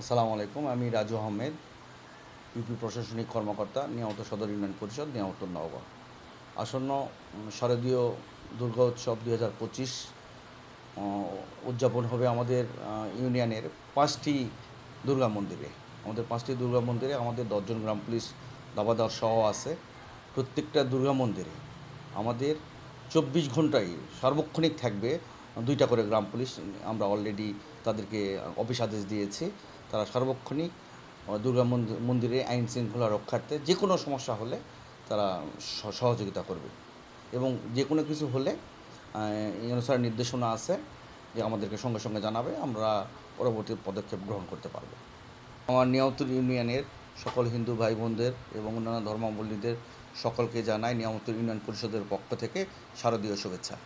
আসসালামু আলাইকুম, আমি রাজু আহমেদ, ইউপি প্রশাসনিক কর্মকর্তা, নিয়ামত সদর ইউনিয়ন পরিষদ নিয়ামত নওগাঁ আসন্ন শারদীয় দুর্গা উৎসব দুই হাজার পঁচিশ উদযাপন হবে আমাদের ইউনিয়নের পাঁচটি দুর্গা মন্দিরে। আমাদের পাঁচটি দুর্গা মন্দিরে আমাদের দশজন গ্রাম পুলিশ দাবাদার সহ আছে। প্রত্যেকটা দুর্গা মন্দিরে আমাদের চব্বিশ ঘন্টায় সার্বক্ষণিক থাকবে দুইটা করে গ্রাম পুলিশ। আমরা অলরেডি তাদেরকে অফিস আদেশ দিয়েছি। তারা সার্বক্ষণিক দুর্গা মন্দির আইন শৃঙ্খলা রক্ষার্থে যে কোনো সমস্যা হলে তারা সহযোগিতা করবে। এবং যে কোনো কিছু হলে এই অনুসারে নির্দেশনা আছে যে আমাদেরকে সঙ্গে সঙ্গে জানাবে, আমরা পরবর্তী পদক্ষেপ গ্রহণ করতে পারব। আমার নিয়ামতুল ইউনিয়নের সকল হিন্দু ভাই বোনদের এবং অন্যান্য ধর্মাবলম্বীদের সকলকে জানাই নিয়ামতুল ইউনিয়ন পরিষদের পক্ষ থেকে শারদীয় শুভেচ্ছা।